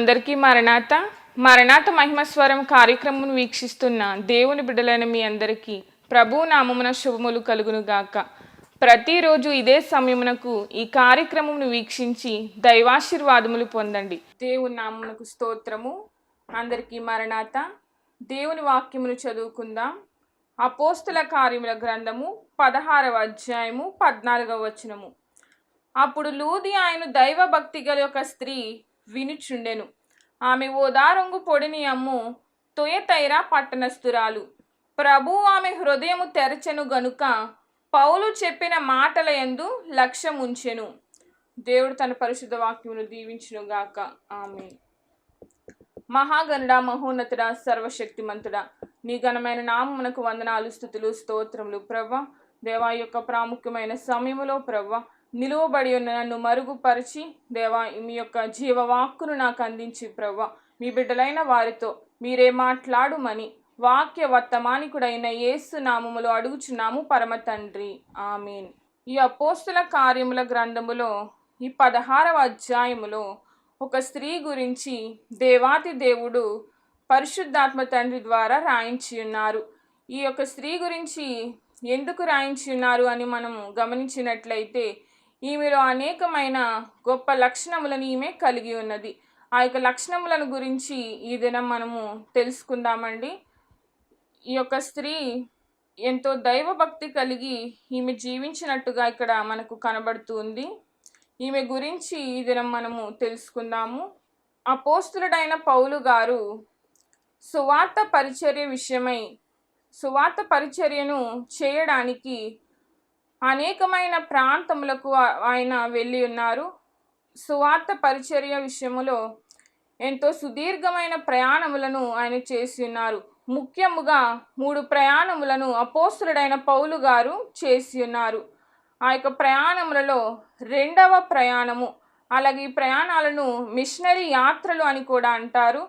అందరికీ మరణాత మరణాత మహిమస్వరం కార్యక్రమం వీక్షిస్తున్న దేవుని బిడ్డలైన మీ అందరికీ ప్రభు నామమున శుభములు కలుగును గాక. ప్రతిరోజు ఇదే సమయమునకు ఈ కార్యక్రమమును వీక్షించి దైవాశీర్వాదములు పొందండి. దేవుని నామమునకు స్తోత్రము. అందరికీ మరణాత. దేవుని వాక్యమును చదువుకుందాం. అపోస్తుల కార్యముల గ్రంథము పదహారవ అధ్యాయము పద్నాలుగవ వచనము. అప్పుడు లూది ఆయన దైవభక్తి గల ఒక స్త్రీ వినుచుండెను. ఆమె ఓదారంగు పొడిని అమ్ము తొయతైరా పట్టణస్థురాలు. ప్రభు ఆమె హృదయము తెరచెను గనుక పౌలు చెప్పిన మాటల యందు లక్ష్యం ఉంచెను దేవుడు తన పరిశుద్ధ వాక్యమును దీవించును గాక. ఆమె మహాగణుడ మహోన్నతుడ సర్వశక్తిమంతుడ నీ ఘనమైన నామమునకు వందనాలు స్థుతులు స్తోత్రములు ప్రవ్వ. దేవా యొక్క ప్రాముఖ్యమైన సమయములో ప్రవ్వ నిలువబడి ఉన్న నన్ను మరుగుపరిచి దేవా మీ యొక్క జీవవాక్కును నాకు అందించి ప్రవ్వ. మీ బిడ్డలైన వారితో మీరే మాట్లాడుమని వాక్య వర్తమానికుడైన యేసు నామములో అడుగుచున్నాము పరమ తండ్రి. ఆమెన్. ఈ అపోస్తుల కార్యముల గ్రంథములో ఈ పదహారవ అధ్యాయములో ఒక స్త్రీ గురించి దేవాతి దేవుడు పరిశుద్ధాత్మ తండ్రి ద్వారా రాయించి ఉన్నారు. ఈ యొక్క స్త్రీ గురించి ఎందుకు రాయించి ఉన్నారు అని మనం గమనించినట్లయితే ఈమెలో అనేకమైన గొప్ప లక్షణములను ఈమె కలిగి ఉన్నది. ఆ యొక్క లక్షణములను గురించి ఈ దినం మనము తెలుసుకుందామండి. ఈ యొక్క స్త్రీ ఎంతో దైవభక్తి కలిగి ఈమె జీవించినట్టుగా ఇక్కడ మనకు కనబడుతుంది ఈమె గురించి ఈ దినం మనము తెలుసుకుందాము. అపోస్తులుడైన పౌలు గారు సువార్త పరిచర్య విషయమై సువార్త పరిచర్యను చేయడానికి అనేకమైన ప్రాంతములకు ఆయన వెళ్ళి ఉన్నారు. సువార్త పరిచర్య విషయములో ఎంతో సుదీర్ఘమైన ప్రయాణములను ఆయన చేసి ఉన్నారు. ముఖ్యముగా మూడు ప్రయాణములను అపోస్తులుడైన పౌలు గారు చేసి ఉన్నారు. ఆ యొక్క ప్రయాణములలో రెండవ ప్రయాణము అలాగే ఈ ప్రయాణాలను మిషనరీ యాత్రలు అని కూడా అంటారు.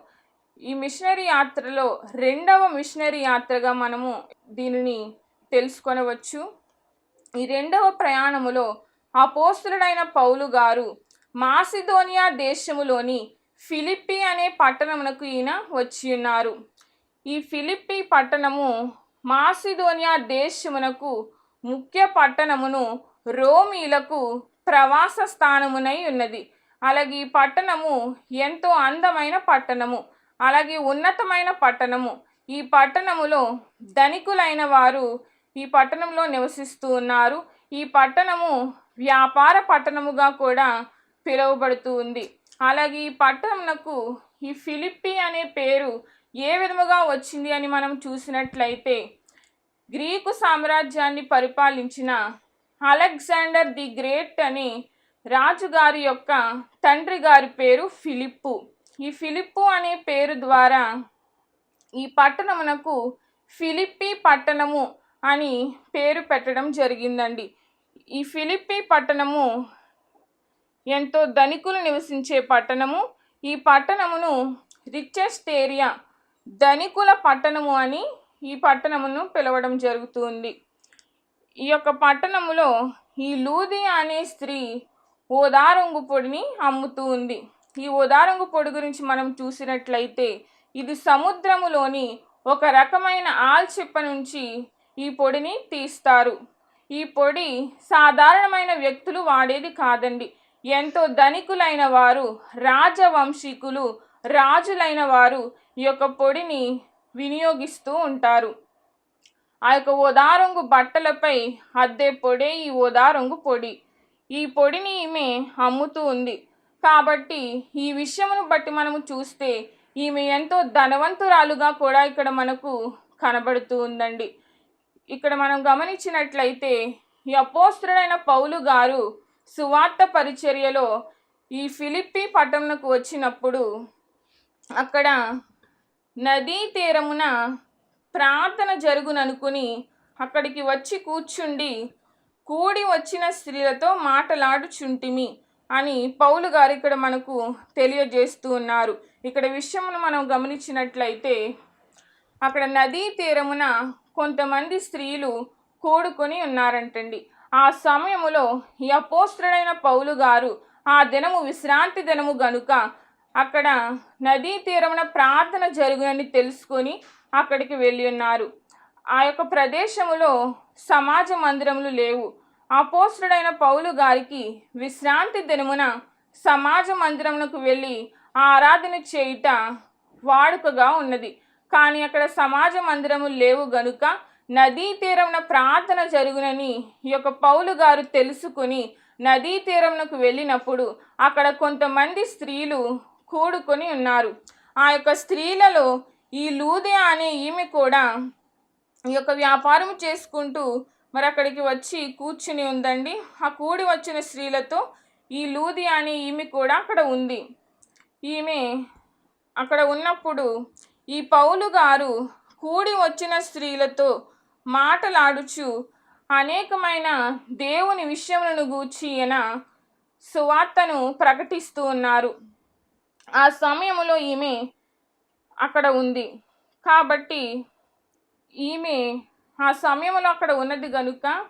ఈ మిషనరీ యాత్రలో రెండవ మిషనరీ యాత్రగా మనము దీనిని తెలుసుకొనవచ్చు. ఈ రెండవ ప్రయాణములో అపోస్తులుడైన పౌలు గారు మాసిదోనియా దేశములోని ఫిలిప్పి అనే పట్టణమునకు ఈయన వచ్చి ఉన్నారు. ఈ ఫిలిప్పి పట్టణము మాసిదోనియా దేశమునకు ముఖ్య పట్టణమును రోమీలకు ప్రవాస స్థానమునై ఉన్నది. అలాగే ఈ పట్టణము ఎంతో అందమైన పట్టణము అలాగే ఉన్నతమైన పట్టణము. ఈ పట్టణములో ధనికులైన వారు ఈ పట్టణంలో నివసిస్తూ ఉన్నారు. ఈ పట్టణము వ్యాపార పట్టణముగా కూడా పిలువబడుతూ ఉంది. అలాగే ఈ పట్టణమునకు ఈ ఫిలిప్పి అనే పేరు ఏ విధముగా వచ్చింది అని మనం చూసినట్లయితే గ్రీకు సామ్రాజ్యాన్ని పరిపాలించిన అలెగ్జాండర్ ది గ్రేట్ అని రాజుగారి యొక్క తండ్రి గారి పేరు ఫిలిప్పు. ఈ ఫిలిప్పు అనే పేరు ద్వారా ఈ పట్టణమునకు ఫిలిప్పి పట్టణము అని పేరు పెట్టడం జరిగిందండి. ఈ ఫిలిప్పి పట్టణము ఎంతో ధనికులు నివసించే పట్టణము. ఈ పట్టణమును రిచెస్ట్ ఏరియా ధనికుల పట్టణము అని ఈ పట్టణమును పిలవడం జరుగుతుంది. ఈ యొక్క పట్టణములో ఈ లూది అనే స్త్రీ ఓదారంగు పొడిని అమ్ముతూ ఉంది ఈ ఓదారంగు పొడి గురించి మనం చూసినట్లయితే ఇది సముద్రములోని ఒక రకమైన ఆల్చిప్ప నుంచి ఈ పొడిని తీస్తారు. ఈ పొడి సాధారణమైన వ్యక్తులు వాడేది కాదండి. ఎంతో ధనికులైన వారు రాజవంశీకులు రాజులైన వారు ఈ యొక్క పొడిని వినియోగిస్తూ ఉంటారు. ఆ యొక్క ఓదారంగు బట్టలపై అద్దె పొడే ఈ ఓదారంగు పొడి. ఈ పొడిని ఈమె అమ్ముతూ ఉంది. కాబట్టి ఈ విషయమును బట్టి మనము చూస్తే ఈమె ఎంతో ధనవంతురాలుగా కూడా ఇక్కడ మనకు కనబడుతూ ఉందండి. ఇక్కడ మనం గమనించినట్లయితే ఈ అపోస్త్రుడైన పౌలు గారు సువార్త పరిచర్యలో ఈ ఫిలిప్పీ పట్టణంకు వచ్చినప్పుడు అక్కడ నదీ తీరమున ప్రార్థన జరుగుననుకుని అక్కడికి వచ్చి కూర్చుండి కూడి వచ్చిన స్త్రీలతో మాటలాడుచుంటిమి అని పౌలు గారు ఇక్కడ మనకు తెలియజేస్తూ ఉన్నారు. ఇక్కడ విషయమును మనం గమనించినట్లయితే అక్కడ నదీ తీరమున కొంతమంది స్త్రీలు కూడుకొని ఉన్నారంటండి. ఆ సమయములో ఈ అపోస్త్రుడైన పౌలు గారు ఆ దినము విశ్రాంతి దినము గనుక అక్కడ నదీ తీరమున ప్రార్థన జరుగునని తెలుసుకొని అక్కడికి వెళ్ళి ఉన్నారు. ఆ యొక్క ప్రదేశములో సమాజ మందిరములు లేవు. అపోస్తుడైన పౌలు గారికి విశ్రాంతి దినమున సమాజ మందిరమునకు వెళ్ళి ఆరాధన చేయుట వాడుకగా ఉన్నది. కానీ అక్కడ సమాజ మందిరము లేవు గనుక నదీ తీరమున ప్రార్థన జరుగునని ఈ యొక్క పౌలు గారు తెలుసుకుని నదీ తీరమునకు వెళ్ళినప్పుడు అక్కడ కొంతమంది స్త్రీలు కూడుకొని ఉన్నారు. ఆ యొక్క స్త్రీలలో ఈ లూదే అనే ఈమె కూడా ఈ యొక్క వ్యాపారం చేసుకుంటూ మరి అక్కడికి వచ్చి కూర్చుని ఉందండి. ఆ కూడి వచ్చిన స్త్రీలతో ఈ లూది అనే ఈమె కూడా అక్కడ ఉంది. ఈమె అక్కడ ఉన్నప్పుడు ఈ పౌలు గారు కూడి వచ్చిన స్త్రీలతో మాటలాడుచు అనేకమైన దేవుని విషయములను గూర్చి ఈయన సువార్తను ప్రకటిస్తూ ఉన్నారు. ఆ సమయంలో ఈమె అక్కడ ఉంది. కాబట్టి ఈమె ఆ సమయంలో అక్కడ ఉన్నది కనుక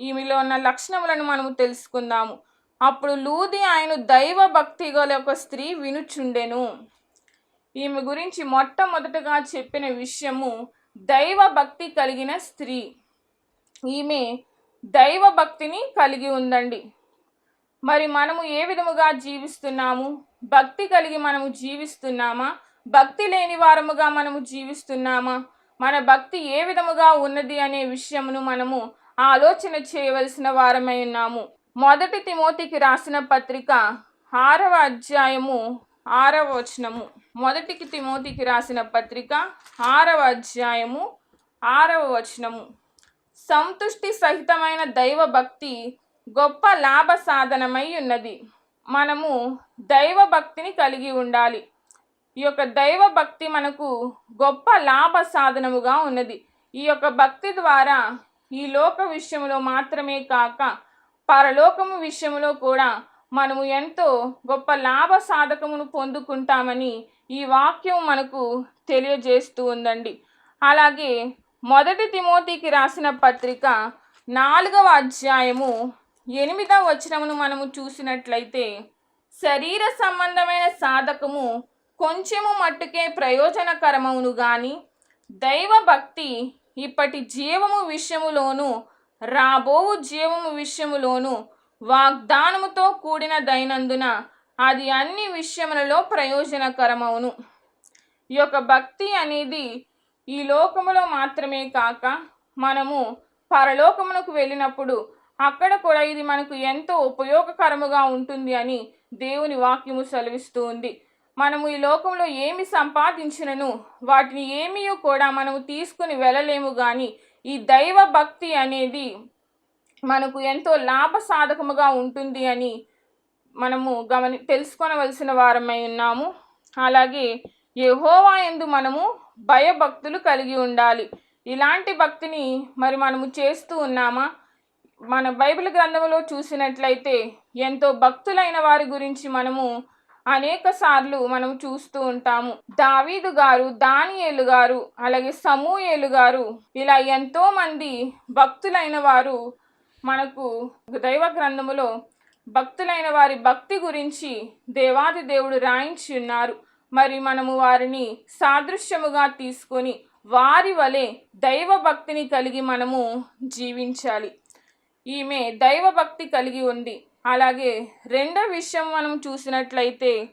ఈమెలో ఉన్న లక్షణములను మనము తెలుసుకుందాము. అప్పుడు లూది ఆయన దైవ భక్తి గల ఒక స్త్రీ వినుచుండెను. ఈమె గురించి మొట్టమొదటగా చెప్పిన విషయము దైవ భక్తి కలిగిన స్త్రీ. ఈమె దైవ భక్తిని కలిగి ఉందండి. మరి మనము ఏ విధముగా జీవిస్తున్నాము? భక్తి కలిగి మనము జీవిస్తున్నామా? భక్తి లేని వారముగా మనము జీవిస్తున్నామా? మన భక్తి ఏ విధముగా ఉన్నది అనే విషయమును మనము ఆలోచన చేయవలసిన వారమై ఉన్నాము. మొదటి తిమోతికి రాసిన పత్రిక ఆరవ అధ్యాయము ఆరవ వచనము. మొదటికి తిమోతికి రాసిన పత్రిక ఆరవ అధ్యాయము ఆరవ వచనము. సంతుష్టి సహితమైన దైవ భక్తి గొప్ప లాభ సాధనమై ఉన్నది. మనము దైవ భక్తిని కలిగి ఉండాలి. ఈ యొక్క దైవ భక్తి మనకు గొప్ప లాభ సాధనముగా ఉన్నది. ఈ యొక్క భక్తి ద్వారా ఈ లోక విషయంలో మాత్రమే కాక పరలోకము విషయంలో కూడా మనము ఎంతో గొప్ప లాభ సాధకమును పొందుకుంటామని ఈ వాక్యం మనకు తెలియజేస్తూ ఉందండి. అలాగే మొదటి తిమోతికి రాసిన పత్రిక నాలుగవ అధ్యాయము ఎనిమిదవ వచనమును మనము చూసినట్లయితే శరీర సంబంధమైన సాధకము కొంచెము మట్టుకే ప్రయోజనకరమవును గాని దైవ భక్తి ఇప్పటి జీవము విషయములోను రాబోవు జీవము విషయములోను వాగ్దానముతో కూడిన దైనందున అది అన్ని విషయములలో ప్రయోజనకరమవును. ఈ యొక్క భక్తి అనేది ఈ లోకములో మాత్రమే కాక మనము పరలోకమునకు వెళ్ళినప్పుడు అక్కడ కూడా ఇది మనకు ఎంతో ఉపయోగకరముగా ఉంటుంది అని దేవుని వాక్యము సెలవిస్తూ ఉంది. మనము ఈ లోకంలో ఏమి సంపాదించినను వాటిని ఏమీ కూడా మనము తీసుకుని వెళ్ళలేము కానీ ఈ దైవ భక్తి అనేది మనకు ఎంతో లాభ సాధకముగా ఉంటుంది అని మనము గమని తెలుసుకొనవలసిన వారమై ఉన్నాము. అలాగే యహోవా ఎందు మనము భయభక్తులు కలిగి ఉండాలి. ఇలాంటి భక్తిని మరి మనము చేస్తూ ఉన్నామా? మన బైబిల్ గ్రంథంలో చూసినట్లయితే ఎంతో భక్తులైన వారి గురించి మనము అనేక సార్లు మనం చూస్తూ ఉంటాము. దావీదు గారు దానియేలు గారు అలాగే సమూయేలు గారు ఇలా ఎంతో మంది భక్తులైన వారు మనకు దైవ గ్రంథములో భక్తులైన వారి భక్తి గురించి దేవాది దేవుడు రాయించి ఉన్నారు. మరి మనము వారిని సాదృశ్యముగా తీసుకొని వారి వలె దైవ భక్తిని కలిగి మనము జీవించాలి. ఈమె దైవ భక్తి కలిగి ఉంది అలాగే రెండో విషయం మనం చూసినట్లయితే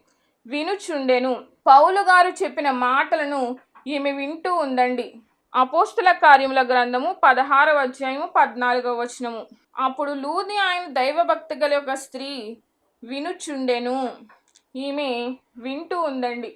వినుచుండెను. పౌలు గారు చెప్పిన మాటలను ఈమె వింటూ ఉందండి అపోస్తుల కార్యముల గ్రంథము పదహారవ అధ్యాయము పద్నాలుగవ వచనము. అప్పుడు లూది ఆయన దైవభక్తి గల ఒక స్త్రీ వినుచుండెను. ఈమె వింటూ ఉందండి.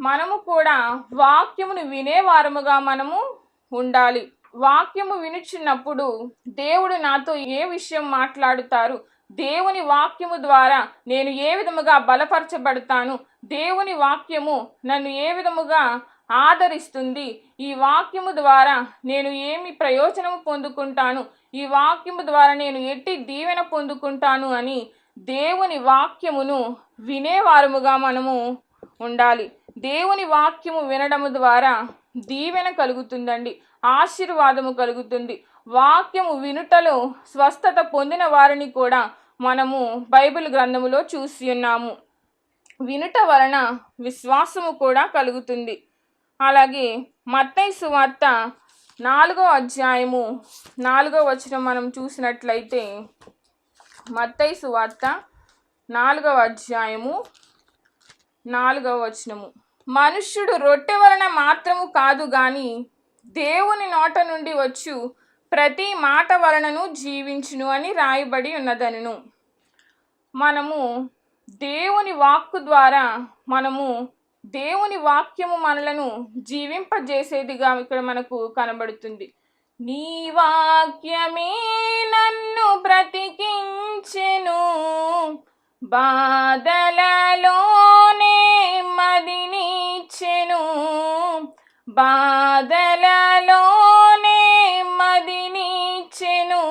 మనము కూడా వాక్యమును వినేవారముగా మనము ఉండాలి. వాక్యము వినుచున్నప్పుడు దేవుడు నాతో ఏ విషయం మాట్లాడుతారు? దేవుని వాక్యము ద్వారా నేను ఏ విధముగా బలపరచబడతాను? దేవుని వాక్యము నన్ను ఏ విధముగా ఆదరిస్తుంది. ఈ వాక్యము ద్వారా నేను ఏమి ప్రయోజనము పొందుకుంటాను? ఈ వాక్యము ద్వారా నేను ఎట్టి దీవెన పొందుకుంటాను అని దేవుని వాక్యమును వినేవారముగా మనము ఉండాలి. దేవుని వాక్యము వినడము ద్వారా దీవెన కలుగుతుందండి ఆశీర్వాదము కలుగుతుంది. వాక్యము వినుటలో స్వస్థత పొందిన వారిని కూడా మనము బైబిల్ గ్రంథములో చూసి ఉన్నాము. వినుట వలన విశ్వాసము కూడా కలుగుతుంది. అలాగే మత్తయి సువార్త నాలుగో అధ్యాయము నాలుగో వచనం మనం చూసినట్లయితే మత్తయి సువార్త నాలుగవ అధ్యాయము నాలుగవ వచనము. మనుష్యుడు రొట్టె వలన మాత్రము కాదు గాని దేవుని నోట నుండి వచ్చు ప్రతి మాట వలనను జీవించును అని రాయబడి ఉన్నదనును. మనము దేవుని వాక్కు ద్వారా మనము దేవుని వాక్యము మనలను జీవింపజేసేదిగా ఇక్కడ మనకు కనబడుతుంది. నీ వాక్యమే నన్ను బ్రతికించెను. బాధలలోనే మదినిచ్చెను. బాధలలోనే మదినిచ్చెను.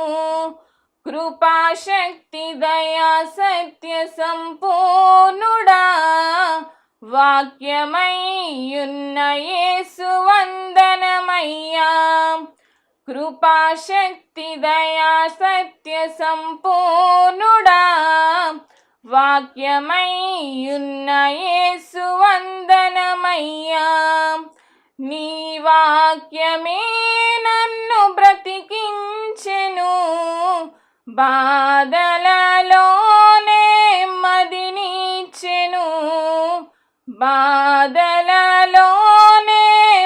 కృపాశక్తి దయా సత్య సంపూర్ణుడా. వాక్యమయ్యున్న యేసు వందనమయ్యా. కృపాశక్తి దయా సత్య సంపూర్ణుడా. వాక్యమయ్యున్న యేసు వందనమయ్యా. నీ వాక్యమే నన్ను బ్రతికించెను. బాధలలోనే మదినిచ్చెను బాధలలోనే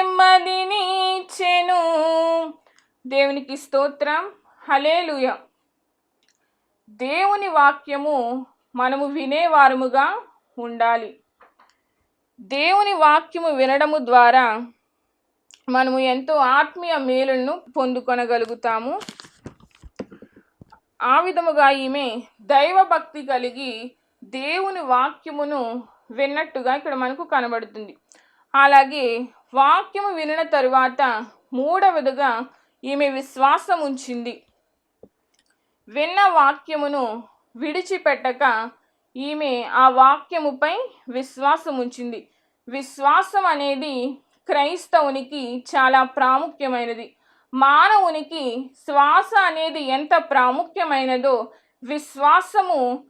మదినిచ్చెను దేవునికి స్తోత్రం. హలేలుయ దేవుని వాక్యము మనము వినేవారముగా ఉండాలి. దేవుని వాక్యము వినడము ద్వారా మనము ఎంతో ఆత్మీయ మేలులను పొందుకొనగలుగుతాము. ఆ విధముగా ఈమె దైవభక్తి కలిగి దేవుని వాక్యమును విన్నట్టుగా ఇక్కడ మనకు కనబడుతుంది. అలాగే వాక్యము వినిన తరువాత మూడవదిగా ఈమె విశ్వాసం ఉంచింది విన్న వాక్యమును విడిచిపెట్టక ఈమె ఆ వాక్యముపై విశ్వాసం ఉంచింది విశ్వాసం అనేది క్రైస్తవునికి చాలా ప్రాముఖ్యమైనది. మానవునికి శ్వాస అనేది ఎంత ప్రాముఖ్యమైనదో విశ్వాసము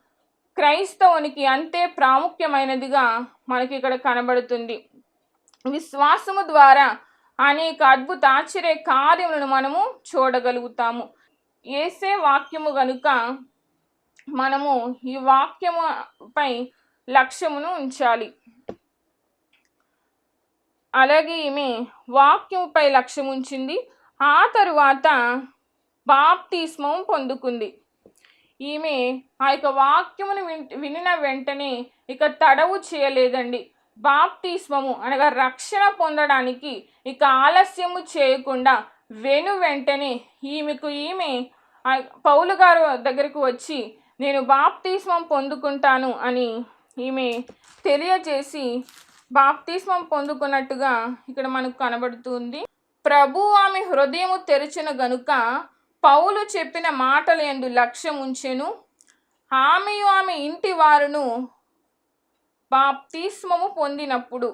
క్రైస్తవునికి అంతే ప్రాముఖ్యమైనదిగా మనకి ఇక్కడ కనబడుతుంది. విశ్వాసము ద్వారా అనేక అద్భుత ఆశ్చర్య కార్యములను మనము చూడగలుగుతాము. ఏసే వాక్యము గనుక మనము ఈ వాక్యముపై లక్ష్యమును ఉంచాలి. అలాగే ఈమె వాక్యముపై లక్ష్యం ఉంచింది ఆ తరువాత బాప్తిస్మం పొందుకుంది. ఈమె ఆ యొక్క వాక్యమును విన్- వినిన వెంటనే ఇక తడవు చేయలేదండి. బాప్తిస్మము అనగా రక్షణ పొందడానికి ఇక ఆలస్యము చేయకుండా వెను వెంటనే ఈమెకు ఈమె ఆ పౌలు గారు దగ్గరకు వచ్చి నేను బాప్తిస్మం పొందుకుంటాను అని ఈమె తెలియజేసి బాప్తిస్మం పొందుకున్నట్టుగా ఇక్కడ మనకు కనబడుతుంది. ప్రభు ఆమె హృదయము తెరిచిన గనుక పౌలు చెప్పిన మాటల యందు లక్ష్యం ఉంచెను ఆమెయు ఆమె ఇంటి వారును బాప్తిస్మము పొందినప్పుడు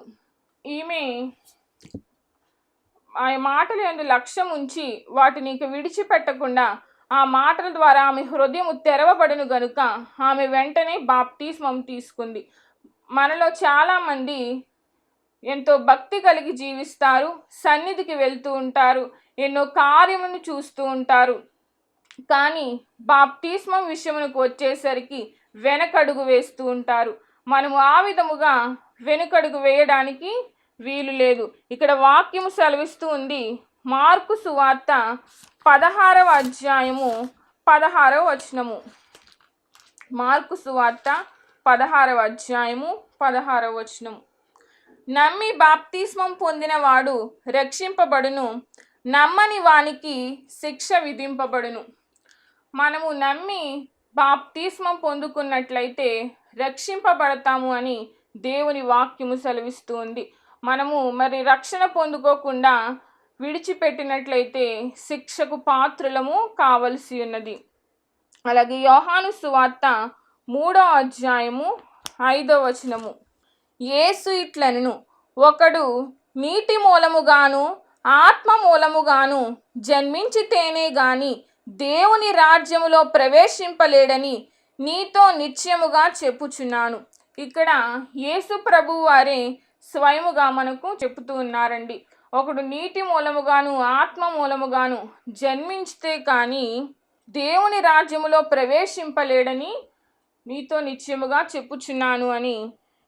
ఈమె ఆ మాటల యందు లక్ష్యం ఉంచి వాటిని ఇక విడిచిపెట్టకుండా ఆ మాటల ద్వారా ఆమె హృదయం తెరవబడును గనుక ఆమె వెంటనే బాప్తిస్మం తీసుకుంది. మనలో చాలామంది ఎంతో భక్తి కలిగి జీవిస్తారు సన్నిధికి వెళ్తూ ఉంటారు ఎన్నో కార్యములను చూస్తూ ఉంటారు. కానీ బాప్టిస్మం విషయమునకు వచ్చేసరికి వెనకడుగు వేస్తూ ఉంటారు. మనము ఆ విధముగా వెనుకడుగు వేయడానికి వీలు లేదు. ఇక్కడ వాక్యము సెలవిస్తూ ఉంది. మార్కు సువార్త పదహారవ అధ్యాయము పదహారవ వచనము. మార్కు సువార్త పదహారవ అధ్యాయము పదహారవ వచనము. నమ్మి బాప్తిస్మం పొందినవాడు రక్షింపబడును. నమ్మని వానికి శిక్ష విధింపబడును. మనము నమ్మి బాప్తిస్మం పొందుకున్నట్లయితే రక్షింపబడతాము అని దేవుని వాక్యము సెలవిస్తూ ఉంది మనము మరి రక్షణ పొందుకోకుండా విడిచిపెట్టినట్లయితే శిక్షకు పాత్రులము కావలసి ఉన్నది. అలాగే యోహాను సువార్త మూడో అధ్యాయము ఐదో వచనము. ఏసు ఇట్లనను ఒకడు నీటి మూలముగాను ఆత్మ మూలముగాను జన్మించితేనే గాని దేవుని రాజ్యములో ప్రవేశింపలేడని నీతో నిశ్చయముగా చెప్పుచున్నాను. ఇక్కడ యేసు ప్రభు వారే స్వయముగా మనకు చెబుతూ ఉన్నారండి. ఒకడు నీటి మూలముగాను ఆత్మ మూలముగాను జన్మించితే కానీ దేవుని రాజ్యములో ప్రవేశింపలేడని నీతో నిత్యముగా చెప్పుచున్నాను అని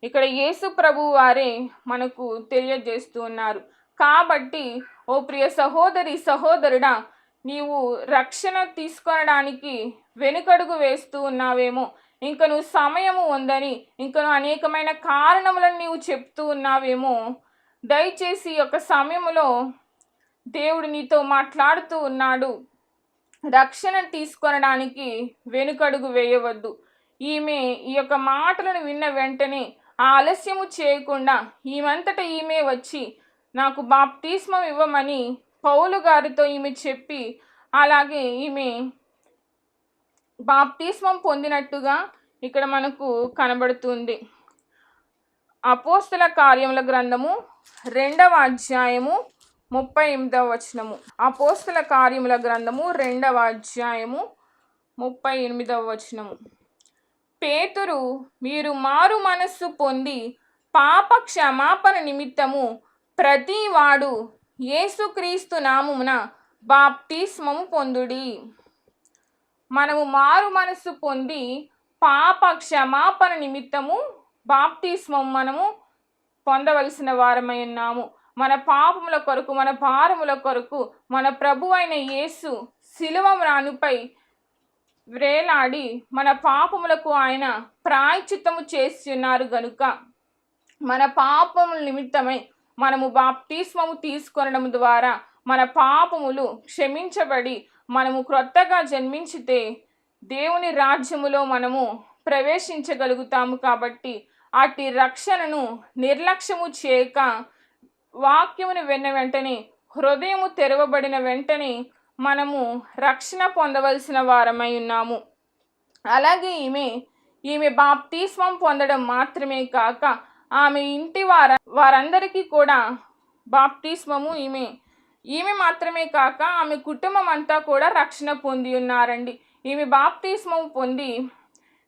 ఇక్కడ యేసు ప్రభు వారే మనకు తెలియజేస్తూ ఉన్నారు. కాబట్టి ఓ ప్రియ సహోదరి సహోదరుడా నీవు రక్షణ తీసుకొనడానికి వెనుకడుగు వేస్తూ ఉన్నావేమో. ఇంక నువ్వు సమయము ఉందని ఇంక నువ్వు అనేకమైన కారణములను నీవు చెప్తూ ఉన్నావేమో. దయచేసి ఈ యొక్క సమయంలో దేవుడు నీతో మాట్లాడుతూ ఉన్నాడు. రక్షణ తీసుకొనడానికి వెనుకడుగు వేయవద్దు. ఈమె ఈ యొక్క మాటలను విన్న వెంటనే ఆలస్యము చేయకుండా ఈమెంతట ఈమె వచ్చి నాకు బాప్తిస్మం ఇవ్వమని పౌలు గారితో ఈమె చెప్పి అలాగే ఈమె బాప్తిస్మం పొందినట్టుగా ఇక్కడ మనకు కనబడుతుంది. అపోస్తుల కార్యముల గ్రంథము రెండవ అధ్యాయము ముప్పై ఎనిమిదవ వచనము. అపోస్తుల కార్యముల గ్రంథము రెండవ అధ్యాయము ముప్పై ఎనిమిదవ వచనము. పేతురు మీరు మారు మనస్సు పొంది పాప క్షమాపణ నిమిత్తము ప్రతివాడు ఏసుక్రీస్తు యేసుక్రీస్తు నామమున బాప్తిస్మము పొందుడి. మనము మారు మనస్సు పొంది పాప క్షమాపణ నిమిత్తము బాప్తిస్మం మనము పొందవలసిన వారమై ఉన్నాము. మన పాపముల కొరకు మన భారముల కొరకు మన ప్రభు అయిన యేసు శిలువ రానుపై వేలాడి మన పాపములకు ఆయన ప్రాయచిత్తము చేసి ఉన్నారు గనుక మన పాపముల నిమిత్తమై మనము బాప్తిస్మము తీసుకొనడం ద్వారా మన పాపములు క్షమించబడి మనము క్రొత్తగా జన్మించితే దేవుని రాజ్యములో మనము ప్రవేశించగలుగుతాము కాబట్టి అట్టి రక్షణను నిర్లక్ష్యము చేయక వాక్యమును విన్న వెంటనే హృదయము తెరవబడిన వెంటనే మనము రక్షణ పొందవలసిన వారమై ఉన్నాము. అలాగే ఈమె ఈమె బాప్తిస్మం పొందడం మాత్రమే కాక ఆమె ఇంటి వార వారందరికీ కూడా బాప్తిస్మము ఈమె. ఈమె మాత్రమే కాక ఆమె కుటుంబం అంతా కూడా రక్షణ పొంది ఉన్నారండి. ఈమె బాప్తిస్మం పొంది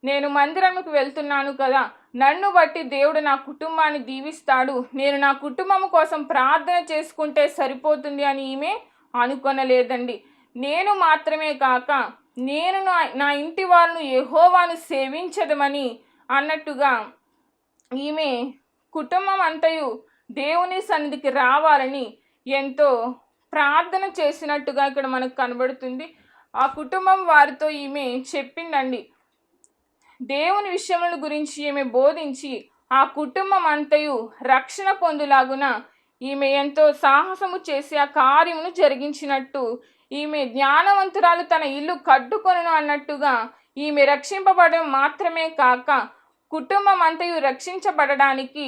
నేను మందిరంకి వెళ్తున్నాను కదా నన్ను బట్టి దేవుడు నా కుటుంబాన్ని దీవిస్తాడు. నేను నా కుటుంబం కోసం ప్రార్థన చేసుకుంటే సరిపోతుంది అని ఈమె అనుకొనలేదండి. నేను మాత్రమే కాక నేను నా నా ఇంటి వారిను ఎహోవాను సేవించదమని అన్నట్టుగా ఈమె కుటుంబం అంతయు దేవుని సన్నిధికి రావాలని ఎంతో ప్రార్థన చేసినట్టుగా ఇక్కడ మనకు కనబడుతుంది. ఆ కుటుంబం వారితో ఈమె చెప్పిందండి. దేవుని విషయముల గురించి ఈమె బోధించి ఆ కుటుంబం అంతయు రక్షణ పొందులాగున ఈమె ఎంతో సాహసము చేసి ఆ కార్యమును జరిగించినట్టు ఈమె జ్ఞానవంతురాలు తన ఇల్లు కట్టుకొను అన్నట్టుగా ఈమె రక్షింపబడడం మాత్రమే కాక కుటుంబం అంతయు రక్షించబడడానికి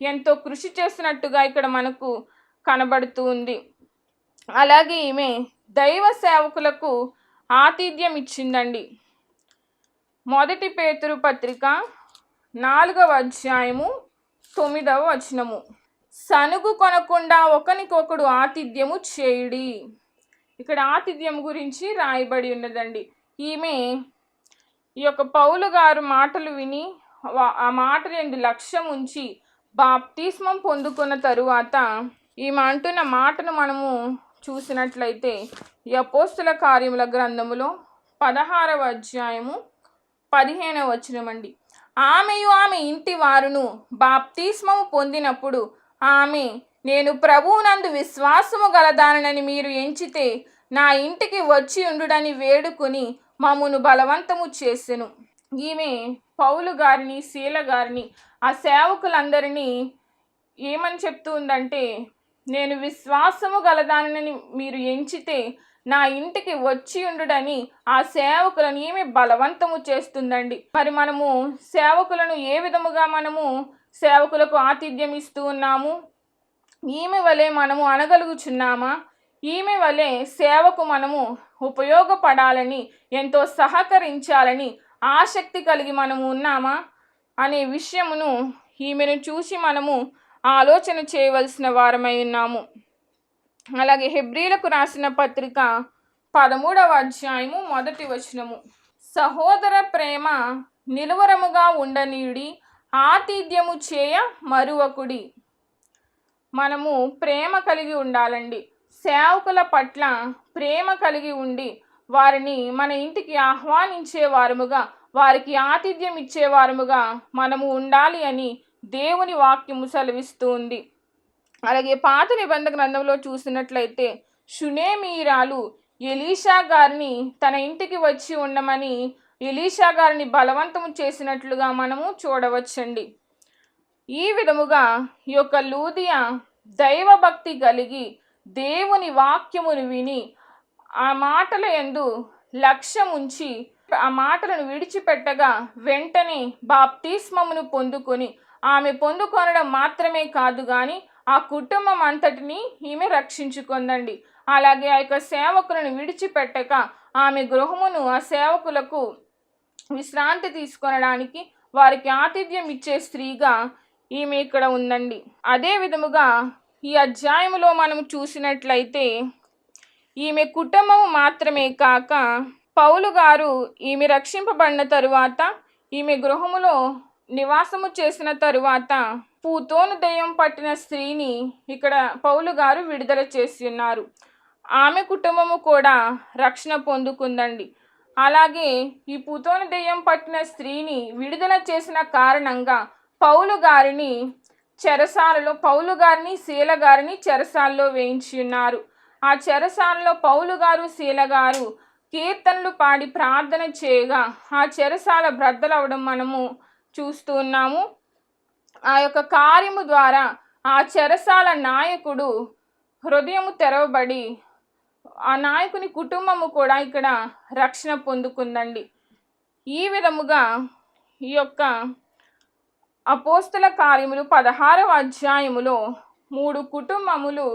ఎంతో కృషి చేస్తున్నట్టుగా ఇక్కడ మనకు కనబడుతూ ఉంది. అలాగే ఈమె దైవ సేవకులకు ఆతిథ్యం ఇచ్చిందండి. మొదటి పేతురు పత్రిక నాలుగవ అధ్యాయము తొమ్మిదవ వచనము. సనుగు కొనకుండా ఒకనికొకడు ఆతిథ్యము చేయుడి. ఇక్కడ ఆతిథ్యం గురించి రాయబడి ఉన్నదండి. ఈమె ఈ యొక్క పౌలు గారు మాటలు విని ఆ మాట రెండు లక్ష్యం ఉంచి బాప్తిస్మం పొందుకున్న తరువాత ఈమె అంటున్న మాటను మనము చూసినట్లయితే యపోస్తుల కార్యముల గ్రంథములో పదహారవ అధ్యాయము పదిహేనవ వచనమండి ఆమెయు ఆమె ఇంటి వారును బాప్తిస్మము పొందినప్పుడు ఆమె నేను ప్రభువునందు విశ్వాసము గలదానని మీరు ఎంచితే నా ఇంటికి వచ్చి ఉండుడని వేడుకొని మమ్మును బలవంతము చేసెను. ఈమె పౌలు గారిని శీల గారిని ఆ సేవకులందరినీ ఏమని చెప్తూ ఉందంటే నేను విశ్వాసము గలదానని మీరు ఎంచితే నా ఇంటికి వచ్చి ఉండుడని ఆ సేవకులను ఏమి బలవంతము చేస్తుందండి. మరి మనము సేవకులను ఏ విధముగా మనము సేవకులకు ఆతిథ్యం ఇస్తూ ఉన్నాము? ఈమె వలె మనము అనగలుగుచున్నామా? ఈమె వలె సేవకు మనము ఉపయోగపడాలని ఎంతో సహకరించాలని ఆసక్తి కలిగి మనము ఉన్నామా అనే విషయమును ఈమెను చూసి మనము ఆలోచన చేయవలసిన వారమై ఉన్నాము. అలాగే హెబ్రీలకు రాసిన పత్రిక పదమూడవ అధ్యాయము మొదటి వచనము. సహోదర ప్రేమ నిలువరముగా ఉండనీయుడి ఆతిథ్యము చేయ మరువకుడి. మనము ప్రేమ కలిగి ఉండాలండి. సేవకుల పట్ల ప్రేమ కలిగి ఉండి వారిని మన ఇంటికి ఆహ్వానించేవారముగా వారికి ఆతిథ్యం ఇచ్చేవారముగా మనము ఉండాలి అని దేవుని వాక్యము సెలవిస్తుంది అలాగే పాత నిబంధన గ్రంథంలో చూసినట్లయితే షునేమీరాలు ఎలీషా గారిని తన ఇంటికి వచ్చి ఉండమని ఎలీషా గారిని బలవంతము చేసినట్లుగా మనము చూడవచ్చండి. ఈ విధముగా ఈ యొక్క లూదియా దైవభక్తి కలిగి దేవుని వాక్యమును విని ఆ మాటల యందు లక్ష్యం ఉంచి ఆ మాటలను విడిచిపెట్టగా వెంటనే బాప్తిస్మమును పొందుకొని ఆమె పొందుకొనడం మాత్రమే కాదు కానీ ఆ కుటుంబం అంతటిని ఈమె రక్షించుకుందండి. అలాగే ఆ యొక్క సేవకులను విడిచిపెట్టక ఆమె గృహమును ఆ సేవకులకు విశ్రాంతి తీసుకొనడానికి వారికి ఆతిథ్యం ఇచ్చే స్త్రీగా ఈమె ఇక్కడ ఉందండి. అదే విధముగా ఈ అధ్యాయములో మనం చూసినట్లయితే ఈమె కుటుంబం మాత్రమే కాక పౌలు గారు ఈమె రక్షింపబడిన తరువాత ఈమె గృహములో నివాసము చేసిన తరువాత పూతోను దెయ్యం పట్టిన స్త్రీని ఇక్కడ పౌలు గారు విడుదల చేసి ఉన్నారు ఆమె కుటుంబము కూడా రక్షణ పొందుకుందండి. అలాగే ఈ పూతోను దెయ్యం పట్టిన స్త్రీని విడుదల చేసిన కారణంగా పౌలు గారిని చెరసాలలో పౌలు గారిని శీల గారిని చెరసాలలో వేయించి ఉన్నారు ఆ చెరసాలలో పౌలు గారు శీల గారు కీర్తనలు పాడి ప్రార్థన చేయగా ఆ చెరసాల బ్రద్దలవడం మనము చూస్తూ ఉన్నాము. ఆ యొక్క కార్యము ద్వారా ఆ చెరసాల నాయకుడు హృదయము తెరవబడి ఆ నాయకుని కుటుంబము కూడా ఇక్కడ రక్షణ పొందుకుందండి. ఈ విధముగా ఈ యొక్క అపోస్తుల కార్యములు పదహారవ అధ్యాయములో మూడు కుటుంబములు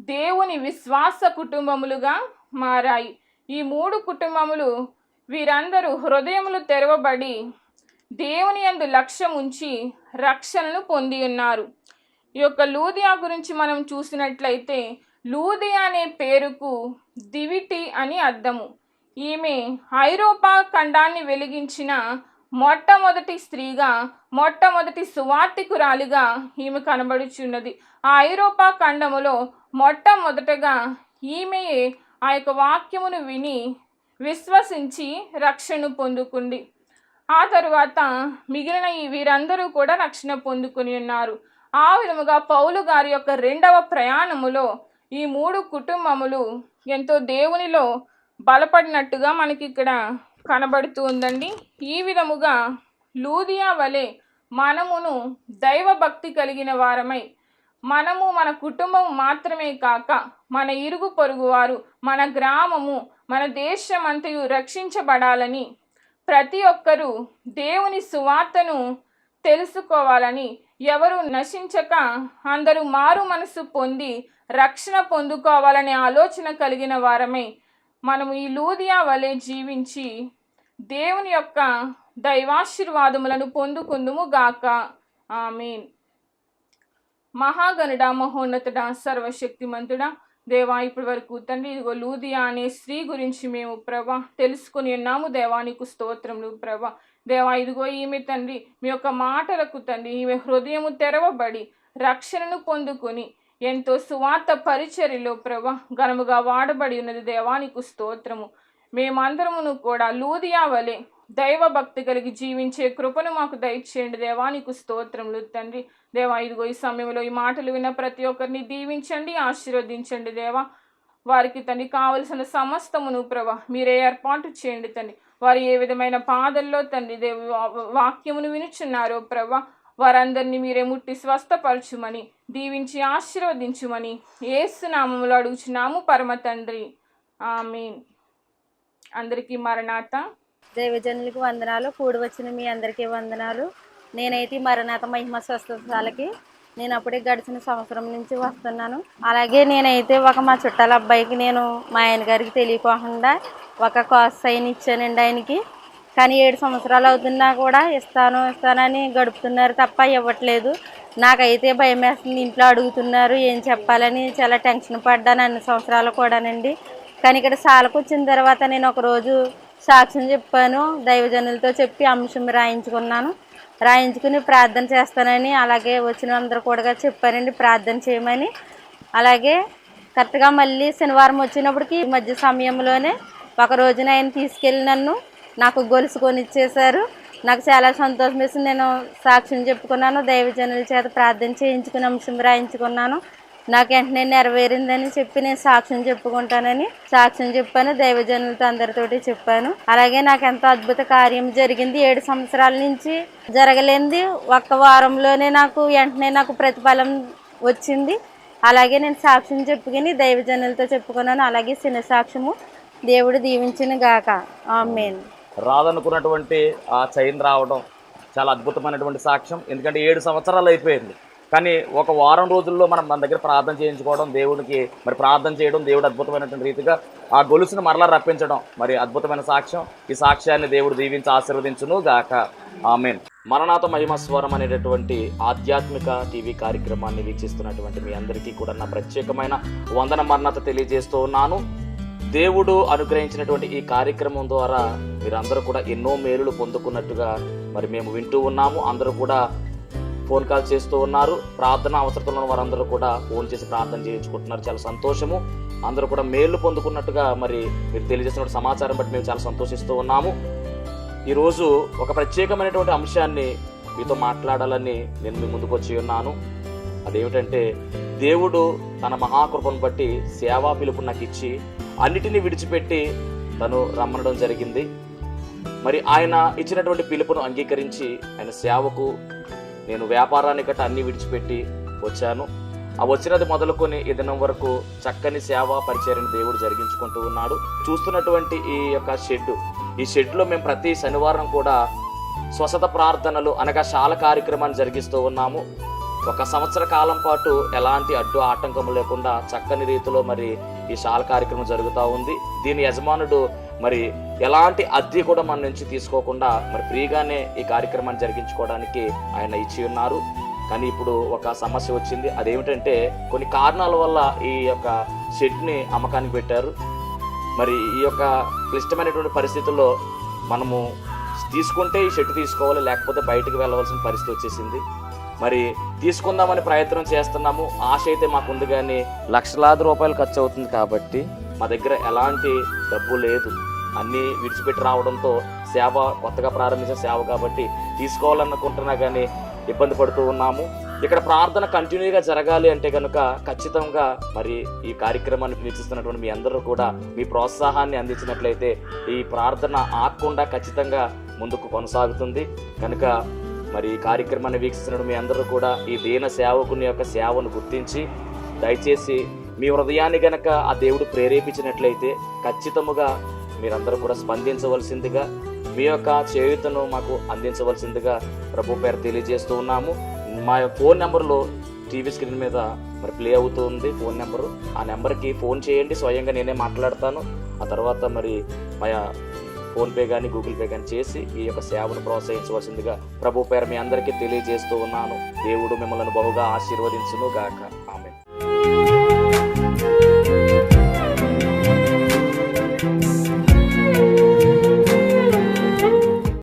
దేవుని విశ్వాస కుటుంబములుగా మారాయి. ఈ మూడు కుటుంబములు వీరందరూ హృదయములు తెరవబడి దేవుని యందు లక్ష్యం ఉంచి రక్షణను పొంది ఉన్నారు. ఈ యొక్క లూదియా గురించి మనం చూసినట్లయితే లూదియా అనే పేరుకు దివిటి అని అర్థము. ఈమె ఐరోపా ఖండాన్ని వెలిగించిన మొట్టమొదటి స్త్రీగా మొట్టమొదటి సువార్తికురాలిగా ఈమె కనబడుచున్నది. ఆ ఐరోపా ఖండములో మొట్టమొదటగా ఈమెయే ఆ యొక్క వాక్యమును విని విశ్వసించి రక్షణ పొందుకుంది. ఆ తరువాత మిగిలిన ఈ వీరందరూ కూడా రక్షణ పొందుకుని ఉన్నారు. ఆ విధముగా పౌలు గారి యొక్క రెండవ ప్రయాణములో ఈ మూడు కుటుంబములు ఎంతో దేవునిలో బలపడినట్టుగా మనకి ఇక్కడ కనబడుతూ ఉందండి ఈ విధముగా లూదియా వలె మనమును దైవభక్తి కలిగిన వారమై మనము మన కుటుంబం మాత్రమే కాక మన ఇరుగు పొరుగువారు మన గ్రామము మన దేశమంతయు రక్షించబడాలని ప్రతి ఒక్కరూ దేవుని సువార్తను తెలుసుకోవాలని ఎవరు నశించక అందరూ మారు మనసు పొంది రక్షణ పొందుకోవాలనే ఆలోచన కలిగిన వారమే మనము ఈ లూదియా వలె జీవించి దేవుని యొక్క దైవాశీర్వాదములను పొందుకుందుము గాక. ఆమెన్. మహాగణుడ మహోన్నతుడ సర్వశక్తిమంతుడా దేవా ఇప్పటి వరకు తండ్రి ఇదిగో లూదియా అనే స్త్రీ గురించి మేము ప్రభా తెలుసుకుని ఉన్నాము. దేవానికి స్తోత్రములు ప్రభా. దేవా ఇదిగో ఈమె తండ్రి మీ యొక్క మాటలకు తండ్రి ఈమె హృదయము తెరవబడి రక్షణను పొందుకుని ఎంతో సువార్త పరిచర్యలో ప్రభా ఘనముగా వాడబడి ఉన్నది దేవానికి స్తోత్రము. మేమందరమును కూడా లూదియా వలె దైవభక్తి కలిగి జీవించే కృపను మాకు దయచేయండి దేవానికి స్తోత్రములు. తండ్రి దేవా ఇదిగో ఈ సమయంలో ఈ మాటలు విన్న ప్రతి ఒక్కరిని దీవించండి ఆశీర్వదించండి దేవా. వారికి తండ్రి కావలసిన సమస్తమును ప్రభా మీరే ఏర్పాటు చేయండి తండ్రి. వారు ఏ విధమైన పాదల్లో తండ్రి దేవ వా- వాక్యమును వినుచున్నారో ప్రభా వారందరినీ మీరే ముట్టి స్వస్థపరచుమని దీవించి ఆశీర్వదించుమని ఏసునామములు అడుగుచున్నాము పరమ తండ్రి. ఆమె అందరికీ మరణాత. దైవజనులకు వందనాలు కూడి వచ్చిన మీ అందరికీ వందనాలు. నేనైతే మరణాత మహిమ స్వస్థతలకి నేను అప్పుడే గడిచిన సంవత్సరం నుంచి వస్తున్నాను. అలాగే నేనైతే ఒక మా చుట్టాల అబ్బాయికి నేను మా ఆయన గారికి తెలియకోకుండా ఒక కాస్ సైన్ ఇచ్చానండి ఆయనకి. కానీ ఏడు సంవత్సరాలు అవుతున్నా కూడా ఇస్తాను ఇస్తానని గడుపుతున్నారు తప్ప ఇవ్వట్లేదు. నాకైతే భయం వేస్తుంది ఇంట్లో అడుగుతున్నారు ఏం చెప్పాలని చాలా టెన్షన్ పడ్డాను అన్ని సంవత్సరాలు కూడానండి. కానీ ఇక్కడ సాలకు వచ్చిన తర్వాత నేను ఒక రోజు సాక్ష్యం చెప్పాను దైవజనులతో చెప్పి అంశం రాయించుకున్నాను. రాయించుకుని ప్రార్థన చేస్తానని అలాగే వచ్చిన అందరూ కూడా చెప్పానండి ప్రార్థన చేయమని. అలాగే కరెక్ట్గా మళ్ళీ శనివారం వచ్చినప్పటికి ఈ మధ్య సమయంలోనే ఒక రోజున ఆయన తీసుకెళ్ళి నన్ను నాకు గొలుసు కొని ఇచ్చేశారు నాకు చాలా సంతోషం వేసింది. నేను సాక్ష్యం చెప్పుకున్నాను. దైవజనుల చేత ప్రార్థన చేయించుకుని అంశం రాయించుకున్నాను. నాకు వెంటనే నెరవేరిందని చెప్పి నేను సాక్ష్యం చెప్పుకుంటానని సాక్ష్యం చెప్పాను. దైవజనులతో అందరితోటి చెప్పాను. అలాగే నాకు ఎంతో అద్భుత కార్యం జరిగింది. ఏడు సంవత్సరాల నుంచి జరగలేంది ఒక్క వారంలోనే నాకు వెంటనే నాకు ప్రతిఫలం వచ్చింది. అలాగే నేను సాక్ష్యం చెప్పుకుని దైవజనులతో చెప్పుకున్నాను. అలాగే చిన్న సాక్ష్యము దేవుడు దీవించిన గాక ఆమెన్. రాదనుకున్నటువంటి ఆ చైన్ రావడం చాలా అద్భుతమైనటువంటి సాక్ష్యం. ఎందుకంటే ఏడు సంవత్సరాలు అయిపోయింది. కానీ ఒక వారం రోజుల్లో మనం మన దగ్గర ప్రార్థన చేయించుకోవడం దేవుడికి మరి ప్రార్థన చేయడం దేవుడు అద్భుతమైనటువంటి రీతిగా ఆ గొలుసును మరలా రప్పించడం మరి అద్భుతమైన సాక్ష్యం. ఈ సాక్ష్యాన్ని దేవుడు దీవించి ఆశీర్వదించును గాక. ఆమెన్. మరణాత మహిమస్వరం అనేటటువంటి ఆధ్యాత్మిక టీవీ కార్యక్రమాన్ని వీక్షిస్తున్నటువంటి మీ అందరికీ కూడా నా ప్రత్యేకమైన వందన మరణత తెలియజేస్తూ ఉన్నాను. దేవుడు అనుగ్రహించినటువంటి ఈ కార్యక్రమం ద్వారా మీరందరూ కూడా ఎన్నో మేలులు పొందుకున్నట్టుగా మరి మేము వింటూ ఉన్నాము. అందరూ కూడా ఫోన్ కాల్ చేస్తూ ఉన్నారు. ప్రార్థన అవసరం ఉన్న వారందరూ కూడా ఫోన్ చేసి ప్రార్థన చేయించుకుంటున్నారు. చాలా సంతోషము. అందరూ కూడా మేలు పొందుకున్నట్టుగా మరి మీరు తెలియజేసిన సమాచారం బట్టి మేము చాలా సంతోషిస్తూ ఉన్నాము. ఈరోజు ఒక ప్రత్యేకమైనటువంటి అంశాన్ని మీతో మాట్లాడాలని నేను మీ ముందుకు వచ్చి ఉన్నాను. అదేమిటంటే దేవుడు తన మహాకృపను బట్టి సేవా పిలుపు నాకు ఇచ్చి అన్నిటినీ విడిచిపెట్టి తను రమ్మనడం జరిగింది. మరి ఆయన ఇచ్చినటువంటి పిలుపును అంగీకరించి ఆయన సేవకు నేను వ్యాపారాన్ని గట్ట అన్ని విడిచిపెట్టి వచ్చాను. ఆ వచ్చినది మొదలుకొని ఈ దినం వరకు చక్కని సేవ పరిచయం దేవుడు జరిగించుకుంటూ ఉన్నాడు. చూస్తున్నటువంటి ఈ యొక్క షెడ్ ఈ షెడ్లో మేము ప్రతి శనివారం కూడా స్వసత ప్రార్థనలు అనగా శాల కార్యక్రమాన్ని జరిగిస్తూ ఉన్నాము. ఒక సంవత్సర కాలం పాటు ఎలాంటి అడ్డు ఆటంకం లేకుండా చక్కని రీతిలో మరి ఈ శాల కార్యక్రమం జరుగుతూ ఉంది. దీని యజమానుడు మరి ఎలాంటి అద్దె కూడా మన నుంచి తీసుకోకుండా మరి ఫ్రీగానే ఈ కార్యక్రమాన్ని జరిగించుకోవడానికి ఆయన ఇచ్చి ఉన్నారు. కానీ ఇప్పుడు ఒక సమస్య వచ్చింది. అదేమిటంటే కొన్ని కారణాల వల్ల ఈ యొక్క షెడ్ని అమ్మకానికి పెట్టారు. మరి ఈ యొక్క క్లిష్టమైనటువంటి పరిస్థితుల్లో మనము తీసుకుంటే ఈ షెడ్ తీసుకోవాలి లేకపోతే బయటకు వెళ్ళవలసిన పరిస్థితి వచ్చేసింది. మరి తీసుకుందామని ప్రయత్నం చేస్తున్నాము. ఆశ అయితే మాకుంది కానీ లక్షలాది రూపాయలు ఖర్చు అవుతుంది కాబట్టి మా దగ్గర ఎలాంటి డబ్బు లేదు. అన్నీ విడిచిపెట్టి రావడంతో సేవ కొత్తగా ప్రారంభించిన సేవ కాబట్టి తీసుకోవాలనుకుంటున్నా కానీ ఇబ్బంది పడుతూ ఉన్నాము. ఇక్కడ ప్రార్థన కంటిన్యూగా జరగాలి అంటే కనుక ఖచ్చితంగా మరి ఈ కార్యక్రమాన్ని వీక్షిస్తున్నటువంటి మీ అందరూ కూడా మీ ప్రోత్సాహాన్ని అందించినట్లయితే ఈ ప్రార్థన ఆగకుండా ఖచ్చితంగా ముందుకు కొనసాగుతుంది. కనుక మరి ఈ కార్యక్రమాన్ని వీక్షిస్తున్న మీ అందరూ కూడా ఈ దీన సేవకుని యొక్క సేవను గుర్తించి దయచేసి మీ హృదయాన్ని గనక ఆ దేవుడు ప్రేరేపించినట్లయితే ఖచ్చితముగా మీరందరూ కూడా స్పందించవలసిందిగా మీ యొక్క చేయుతను మాకు అందించవలసిందిగా ప్రభు పేరు తెలియజేస్తూ ఉన్నాము. మా యొక్క ఫోన్ నెంబర్లో టీవీ స్క్రీన్ మీద మరి ప్లే అవుతుంది ఫోన్ నెంబరు. ఆ నెంబర్కి ఫోన్ చేయండి స్వయంగా నేనే మాట్లాడతాను. ఆ తర్వాత మరి మా ఫోన్పే కానీ గూగుల్ పే కానీ చేసి ఈ యొక్క సేవను ప్రోత్సహించవలసిందిగా ప్రభు పేరు మీ అందరికీ తెలియజేస్తూ ఉన్నాను. దేవుడు మిమ్మల్ని బహుగా ఆశీర్వదించును గాక. ఆమె